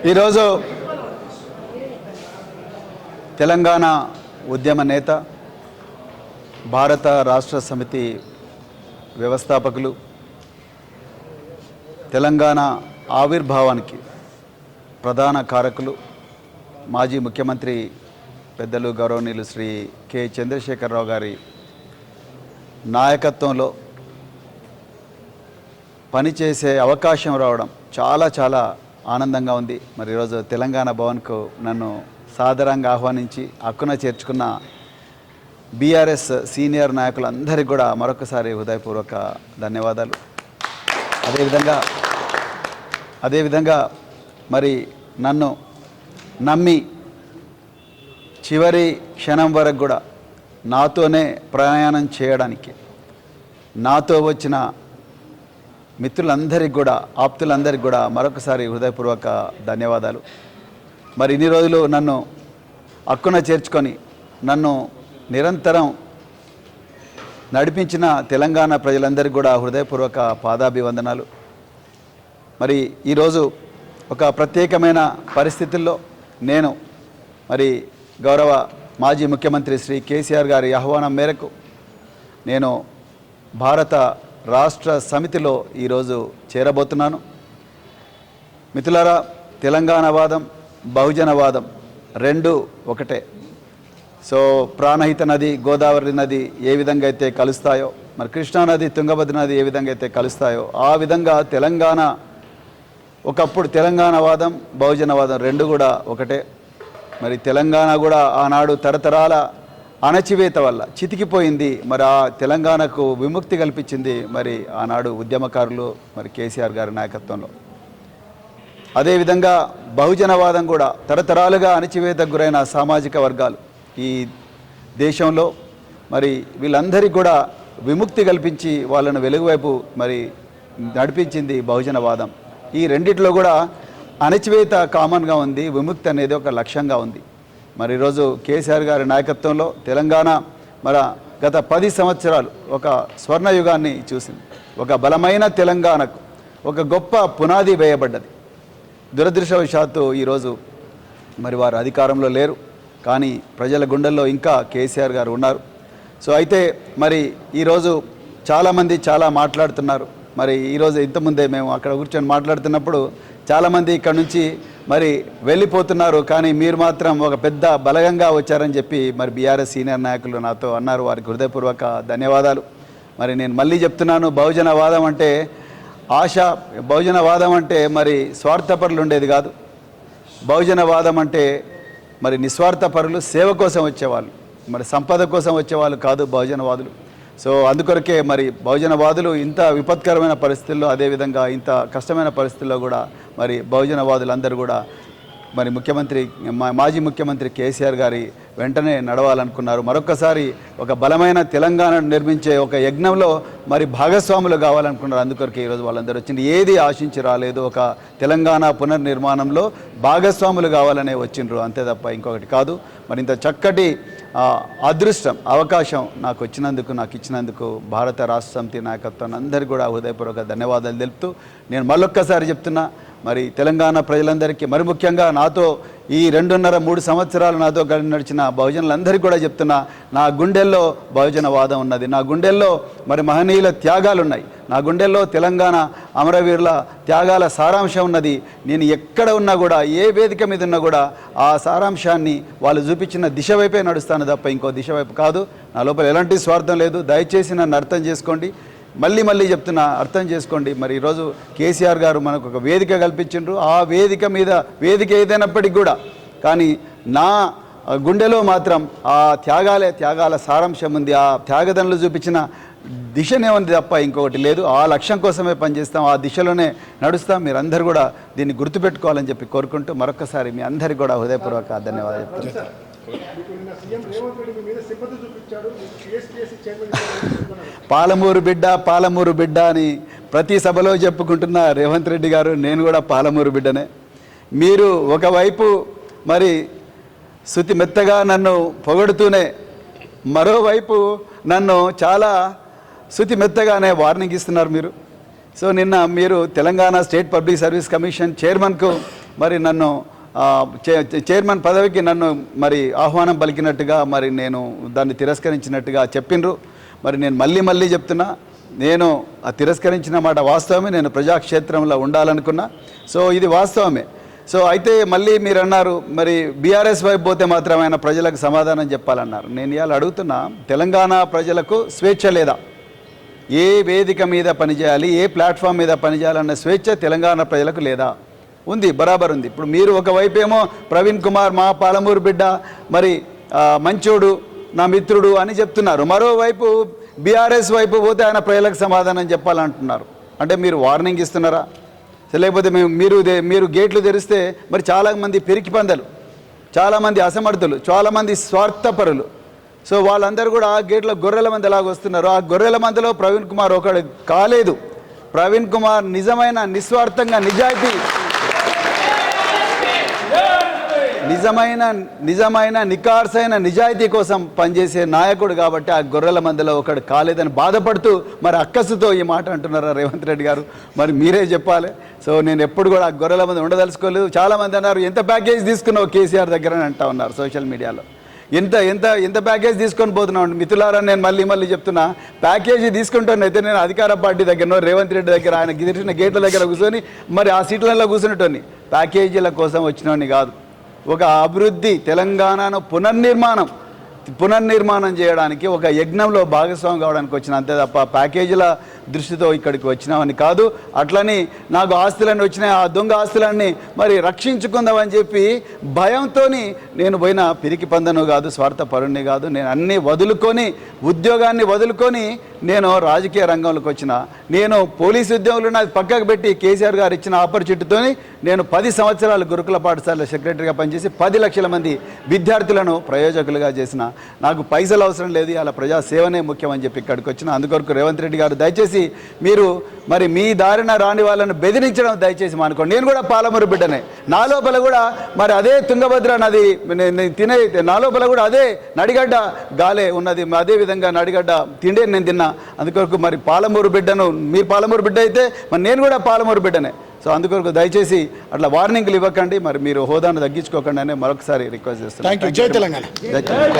ఈరోజు తెలంగాణ ఉద్యమ నేత భారత రాష్ట్ర సమితి వ్యవస్థాపకులు తెలంగాణ ఆవిర్భావానికి ప్రధాన కారకులు మాజీ ముఖ్యమంత్రి పెద్దలు గౌరవనీయులు శ్రీ కె చంద్రశేఖరరావు గారి నాయకత్వంలో పనిచేసే అవకాశం రావడం చాలా చాలా ఆనందంగా ఉంది. మరి ఈరోజు తెలంగాణ భవన్కు నన్ను సాదరంగా ఆహ్వానించి హక్కున చేర్చుకున్న బీఆర్ఎస్ సీనియర్ నాయకులందరికీ కూడా మరొకసారి హృదయపూర్వక ధన్యవాదాలు. అదేవిధంగా అదేవిధంగా మరి నన్ను నమ్మి చివరి క్షణం వరకు కూడా నాతోనే ప్రయాణం చేయడానికి నాతో వచ్చిన మిత్రులందరికీ కూడా ఆప్తులందరికీ కూడా మరొకసారి హృదయపూర్వక ధన్యవాదాలు. మరి ఇన్ని రోజులు నన్ను హక్కున చేర్చుకొని నన్ను నిరంతరం నడిపించిన తెలంగాణ ప్రజలందరికీ కూడా హృదయపూర్వక పాదాభివందనాలు. మరి ఈరోజు ఒక ప్రత్యేకమైన పరిస్థితుల్లో నేను మరి గౌరవ మాజీ ముఖ్యమంత్రి శ్రీ కేసీఆర్ గారి ఆహ్వానం మేరకు నేను భారత రాష్ట్ర సమితిలో ఈరోజు చేరబోతున్నాను. మిథులారా తెలంగాణవాదం బహుజనవాదం రెండు ఒకటే. సో ప్రాణహిత నది గోదావరి నది ఏ విధంగా అయితే కలుస్తాయో మరి కృష్ణానది తుంగభద్ర నది ఏ విధంగా అయితే కలుస్తాయో ఆ విధంగా తెలంగాణ ఒకప్పుడు తెలంగాణవాదం బహుజనవాదం రెండు కూడా ఒకటే. మరి తెలంగాణ కూడా ఆనాడు తరతరాల అణచివేత వల్ల చితికిపోయింది. మరి ఆ తెలంగాణకు విముక్తి కల్పించింది మరి ఆనాడు ఉద్యమకారులు మరి కేసీఆర్ గారి నాయకత్వంలో. అదేవిధంగా బహుజనవాదం కూడా తరతరాలుగా అణచివేతకు గురైన సామాజిక వర్గాలు ఈ దేశంలో మరి వీళ్ళందరికీ కూడా విముక్తి కల్పించి వాళ్ళను వెలుగువైపు మరి నడిపించింది బహుజనవాదం. ఈ రెండిట్లో కూడా అణచివేత కామన్గా ఉంది విముక్తి అనేది ఒక లక్ష్యంగా ఉంది. మరి ఈరోజు కేసీఆర్ గారి నాయకత్వంలో తెలంగాణ మన గత పది సంవత్సరాలు ఒక స్వర్ణయుగాన్ని చూసింది. ఒక బలమైన తెలంగాణకు ఒక గొప్ప పునాది వేయబడ్డది. దురదృష్టవశాత్తు ఈరోజు మరి వారు అధికారంలో లేరు. కానీ ప్రజల గుండెల్లో ఇంకా కేసీఆర్ గారు ఉన్నారు. సో అయితే మరి ఈరోజు చాలామంది చాలా మాట్లాడుతున్నారు. మరి ఈరోజు ఇంతకుముందే మేము అక్కడ కూర్చొని మాట్లాడుతున్నప్పుడు చాలామంది ఇక్కడ నుంచి మరి వెళ్ళిపోతున్నారు కానీ మీరు మాత్రం ఒక పెద్ద బలగంగా వచ్చారని చెప్పి మరి బీఆర్ఎస్ సీనియర్ నాయకులు నాతో అన్నారు. వారికి హృదయపూర్వక ధన్యవాదాలు. మరి నేను మళ్ళీ చెప్తున్నాను బహుజనవాదం అంటే ఆశ బహుజనవాదం అంటే మరి స్వార్థపరులు ఉండేది కాదు. బహుజనవాదం అంటే మరి నిస్వార్థపరులు సేవ కోసం వచ్చేవాళ్ళు. మరి సంపద కోసం వచ్చేవాళ్ళు కాదు బహుజనవాదులు సో అందుకొరకే మరి బహుజనవాదులు ఇంత విపత్కరమైన పరిస్థితుల్లో అదేవిధంగా ఇంత కష్టమైన పరిస్థితుల్లో కూడా మరి బహుజనవాదులందరూ కూడా మరి ముఖ్యమంత్రి మా మాజీ ముఖ్యమంత్రి కేసీఆర్ గారి వెంటనే నడవాలనుకున్నారు. మరొకసారి ఒక బలమైన తెలంగాణను నిర్మించే ఒక యజ్ఞంలో మరి భాగస్వాములు కావాలనుకున్నారు. అందుకొరకు ఈరోజు వాళ్ళందరూ వచ్చింది ఏది ఆశించి రాలేదు. ఒక తెలంగాణ పునర్నిర్మాణంలో భాగస్వాములు కావాలనే వచ్చిండ్రు. అంతే తప్ప ఇంకొకటి కాదు. మరి ఇంత చక్కటి అదృష్టం అవకాశం నాకు వచ్చినందుకు నాకు ఇచ్చినందుకు భారత రాష్ట్ర సమితి నాయకత్వాన్ని అందరికీ కూడా హృదయపూర్వక ధన్యవాదాలు తెలుపుతూ నేను మళ్ళొక్కసారి చెప్తున్నా మరి తెలంగాణ ప్రజలందరికీ మరి ముఖ్యంగా నాతో ఈ రెండున్నర మూడు సంవత్సరాలు నాతో నడిచిన బహుజనులందరికీ కూడా చెప్తున్నా నా గుండెల్లో బహుజనవాదం ఉన్నది. నా గుండెల్లో మరి మహనీయుల త్యాగాలు ఉన్నాయి నా గుండెల్లో తెలంగాణ అమరవీరుల త్యాగాల సారాంశం ఉన్నది. నేను ఎక్కడ ఉన్నా కూడా ఏ వేదిక మీద ఉన్నా కూడా ఆ సారాంశాన్ని వాళ్ళు చూపించిన దిశ వైపే నడుస్తాను తప్ప ఇంకో దిశ వైపు కాదు. నా లోపల ఎలాంటి స్వార్థం లేదు. దయచేసి నన్ను అర్థం చేసుకోండి. మళ్ళీ మళ్ళీ చెప్తున్నా అర్థం చేసుకోండి. మరి ఈరోజు కేసీఆర్ గారు మనకు ఒక వేదిక కల్పించిండ్రు. ఆ వేదిక మీద వేదిక ఏదైనప్పటికీ కూడా. కానీ నా గుండెలో మాత్రం ఆ త్యాగాలే త్యాగాల సారాంశం ఉంది. ఆ త్యాగదనులు చూపించిన దిశనే ఉంది తప్ప ఇంకొకటి లేదు. ఆ లక్ష్యం కోసమే పనిచేస్తాం. ఆ దిశలోనే నడుస్తాం. మీరందరూ కూడా దీన్ని గుర్తుపెట్టుకోవాలని చెప్పి కోరుకుంటూ మరొకసారి మీ అందరికీ కూడా హృదయపూర్వక ధన్యవాదాలు చెప్తున్నాను. పాలమూరు బిడ్డ పాలమూరు బిడ్డ అని ప్రతి సభలో చెప్పుకుంటున్న రేవంత్ రెడ్డి గారు నేను కూడా పాలమూరు బిడ్డనే. మీరు ఒకవైపు మరి శృతి మెత్తగా నన్ను పొగడుతూనే మరోవైపు నన్ను చాలా శృతి మెత్తగానే వార్నింగ్ ఇస్తున్నారు మీరు. సో నిన్న మీరు Telangana state public service commission చైర్మన్కు మరి నన్ను చైర్మన్ పదవికి నన్ను మరి ఆహ్వానం పలికినట్టుగా మరి నేను దాన్ని తిరస్కరించినట్టుగా చెప్పిండ్రు. మరి నేను మళ్ళీ మళ్ళీ చెప్తున్నా నేను ఆ తిరస్కరించిన మాట వాస్తవమే నేను ప్రజాక్షేత్రంలో ఉండాలనుకున్నా. సో ఇది వాస్తవమే. సో అయితే మళ్ళీ మీరు అన్నారు మరి బీఆర్ఎస్ వైపు పోతే మాత్రం ఆయన ప్రజలకు సమాధానం చెప్పాలన్నారు. నేను ఇవాళ అడుగుతున్నా తెలంగాణ ప్రజలకు స్వేచ్ఛ లేదా? ఏ వేదిక మీద పనిచేయాలి ఏ ప్లాట్ఫామ్ మీద పనిచేయాలన్న స్వేచ్ఛ తెలంగాణ ప్రజలకు లేదా? ఉంది బరాబర్ ఉంది. ఇప్పుడు మీరు ఒకవైపేమో ప్రవీణ్ కుమార్ మా పాలమూరు బిడ్డ మరి మంచోడు నా మిత్రుడు అని చెప్తున్నారు. మరోవైపు బీఆర్ఎస్ వైపు పోతే ఆయన ప్రజలకు సమాధానం చెప్పాలంటున్నారు. అంటే మీరు వార్నింగ్ ఇస్తున్నారా? లేకపోతే మేము మీరు దే- మీరు గేట్లు తెరిస్తే మరి చాలామంది పెరికి పందలు చాలామంది అసమర్థులు చాలామంది స్వార్థపరులు. సో వాళ్ళందరూ కూడా ఆ గేట్లో గొర్రెల మంది ఎలాగ వస్తున్నారు. ఆ గొర్రెల మందిలో ప్రవీణ్ కుమార్ ఒకడు కాలేదు. ప్రవీణ్ కుమార్ నిజమైన నిస్వార్థంగా నిజాయితీ నిజమైన నిజమైన నికార్సైన నిజాయితీ కోసం పనిచేసే నాయకుడు కాబట్టి ఆ గొర్రెల మందిలో ఒకడు కాలేదని బాధపడుతూ మరి అక్కసుతో ఈ మాట అంటున్నారా రేవంత్ రెడ్డి గారు? మరి మీరే చెప్పాలి. సో నేను ఎప్పుడు కూడా ఆ గొర్రెల మంది ఉండదలుచుకోలేదు. చాలామంది అన్నారు ఎంత ప్యాకేజ్ తీసుకున్నావు కేసీఆర్ దగ్గర? అని అంటా ఉన్నారు సోషల్ మీడియాలో. ఎంత ఎంత ఎంత ప్యాకేజ్ తీసుకొని పోతున్నాం మిత్రులారా నేను మళ్ళీ మళ్ళీ చెప్తున్నా. ప్యాకేజీ తీసుకుంటానైతే నేను అధికార పార్టీ దగ్గర రేవంత్ రెడ్డి దగ్గర ఆయన గిరిచిన గేట్ల దగ్గర కూర్చొని మరి ఆ సీట్లలో కూర్చునేటోని ప్యాకేజీల కోసం వచ్చినోని కాదు. ఒక అభివృద్ధి తెలంగాణను పునర్నిర్మాణం పునర్నిర్మాణం చేయడానికి ఒక యజ్ఞంలో భాగస్వామి కావడానికి వచ్చిన అంతే తప్ప ప్యాకేజీల దృష్టితో ఇక్కడికి వచ్చినామని కాదు. అట్లని నాకు ఆస్తులన్నీ వచ్చినాయి ఆ దొంగ ఆస్తులన్నీ మరి రక్షించుకుందామని చెప్పి భయంతో నేను పోయిన పిరికి పందను కాదు స్వార్థపరుణ్ణి కాదు. నేను అన్నీ వదులుకొని ఉద్యోగాన్ని వదులుకొని నేను రాజకీయ రంగంలోకి వచ్చిన నేను పోలీసు ఉద్యోగులు నాది పక్కకు పెట్టి కేసీఆర్ గారు ఇచ్చిన ఆపర్చునిటీతో నేను పది సంవత్సరాలు గురుకుల పాఠశాల సెక్రటరీగా పనిచేసి పది లక్షల మంది విద్యార్థులను ప్రయోజకులుగా చేసిన. నాకు పైసలు అవసరం లేదు అలా ప్రజా సేవనే ముఖ్యమని చెప్పి ఇక్కడికి వచ్చిన. అందుకొరకు రేవంత్ రెడ్డి గారు దయచేసి మీరు మరి మీ దారిన రాని వాళ్ళను బెదిరించడం దయచేసి మానుకోండి. నేను కూడా పాలమూరు బిడ్డనే. నా లోపల కూడా మరి అదే తుంగభద్ర నది నేను తినే నా లోపల కూడా అదే నడిగడ్డ గాలే ఉన్నది. అదే విధంగా నడిగడ్డ తిండే నేను తిన్నా. అందుకొరకు మరి పాలమూరు బిడ్డను మీరు పాలమూరు బిడ్డ అయితే మరి నేను కూడా పాలమూరు బిడ్డనే. సో అందుకొరకు దయచేసి అట్లా వార్నింగ్లు ఇవ్వకండి మరి మీరు హోదాను తగ్గించుకోకండి అని మరొకసారి రిక్వెస్ట్ చేస్తున్నాను. జై తెలంగాణ.